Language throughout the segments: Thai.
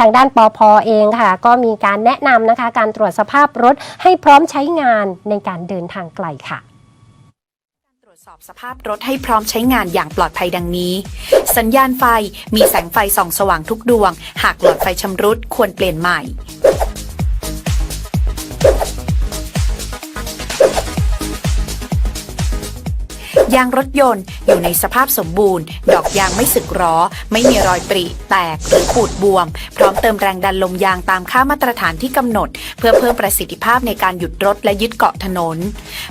ทางด้านปอพเองค่ะ ก็มีการแนะนำนะคะการตรวจสภาพรถให้พร้อมใช้งานในการเดินทางไกลค่ะตรวจสอบสภาพรถให้พร้อมใช้งานอย่างปลอดภัยดังนี้ สัญญาณไฟมีแสงไฟส่องสว่างทุกดวง หากหลอดไฟชำรุดควรเปลี่ยนใหม่ ยางรถยนต์อยู่ในสภาพสมบูรณ์ ดอกยางไม่สึกหร้อไม่มีรอยปริ แตกหรือปูดบวม พร้อมเติมแรงดันลมยางตามค่ามาตรฐานที่กำหนด เพื่อเพิ่มประสิทธิภาพในการหยุดรถและยึดเกาะถนน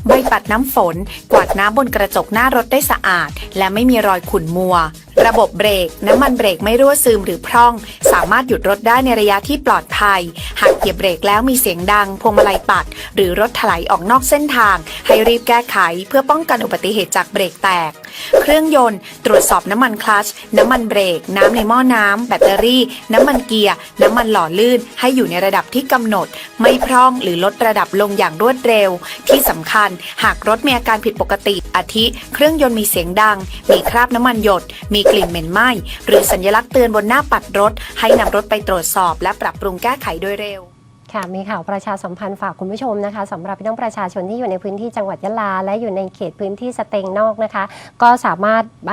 ใบปัดน้ำฝน กวาดน้ำบนกระจกหน้ารถได้สะอาด และไม่มีรอยขุ่นมัว ระบบเบรก น้ำมันเบรกไม่รั่วซึมหรือพร่อง สามารถหยุดรถได้ในระยะที่ปลอดภัย หากเหยียบเบรกแล้วมีเสียงดัง พวงมาลัยปัด หรือรถถลายออกนอกเส้นทาง ให้รีบแก้ไข เพื่อป้องกันอุบัติเหตุจากเบรกแตก เครื่องยนต์ ตรวจสอบน้ำมันคลัตชน้ำมันเบรก น้ำในหม้อน้ำ แบตเตอรี่ น้ำมันเกียร์ น้ำมันหล่อลื่น ให้อยู่ในระดับที่กำหนด ไม่พร่องหรือลดระดับลงอย่างรวดเร็ว ที่สำคัญ หากรถมีอาการผิดปกติ อาทิ เครื่องยนต์มีเสียงดัง มีคราบน้ำมันหยด มีกลิ่นเหม็นไหม้ หรือสัญลักษณ์เตือนบนหน้าปัดรถ ให้นำรถไปตรวจสอบ และปรับปรุงแก้ไขโดยเร็ว ค่ะ มีข่าวประชาสัมพันธ์ฝากคุณผู้ชมนะคะสำหรับพี่น้องประชาชนที่อยู่ในพื้นที่จังหวัดยะลา และอยู่ในเขตพื้นที่สเตงนอกนะคะ ก็สามารถไป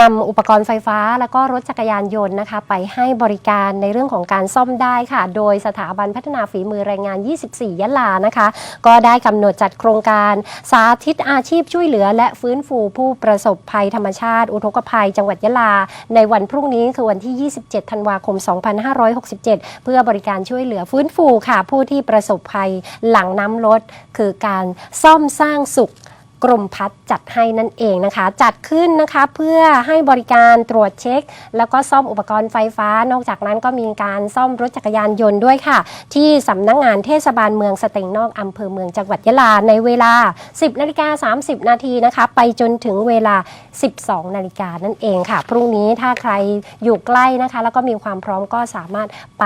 นำอุปกรณ์ไฟฟ้าแล้วก็รถจักรยานยนต์นะคะไปให้บริการในเรื่องของการซ่อมได้ค่ะ โดยสถาบันพัฒนาฝีมือแรงงาน 24 ยะลานะคะ ก็ได้กำหนดจัดโครงการสาธิตอาชีพช่วยเหลือ และฟื้นฟูผู้ประสบภัยธรรมชาติ อุทกภัย จังหวัดยะลา ในวันพรุ่งนี้คือวันที่ 27 ธันวาคม 2567 เพื่อบริการช่วยเหลือฟื้นฟูค่ะ ผู้ที่ประสบภัยหลังน้ำลดคือการซ่อมสร้างสุข กรมพัฒน์จัดให้นั่นเองนะคะ จัดขึ้นนะคะเพื่อให้บริการตรวจเช็ค แล้วก็ซ่อมอุปกรณ์ไฟฟ้า นอกจากนั้นก็มีการซ่อมรถจักรยานยนต์ด้วยค่ะ ที่สำนักงงานเทศบาลเมืองสเต็งนอกอำเภอเมืองจังหวัดยะลาในเวลา 10นาฬิกา30 นาทีนะคะ ไปจนถึงเวลา 12นาฬิกานั่นเองค่ะ พรุ่งนี้ถ้าใครอยู่ใกล้นะคะ แล้วก็มีความพร้อมก็สามารถไป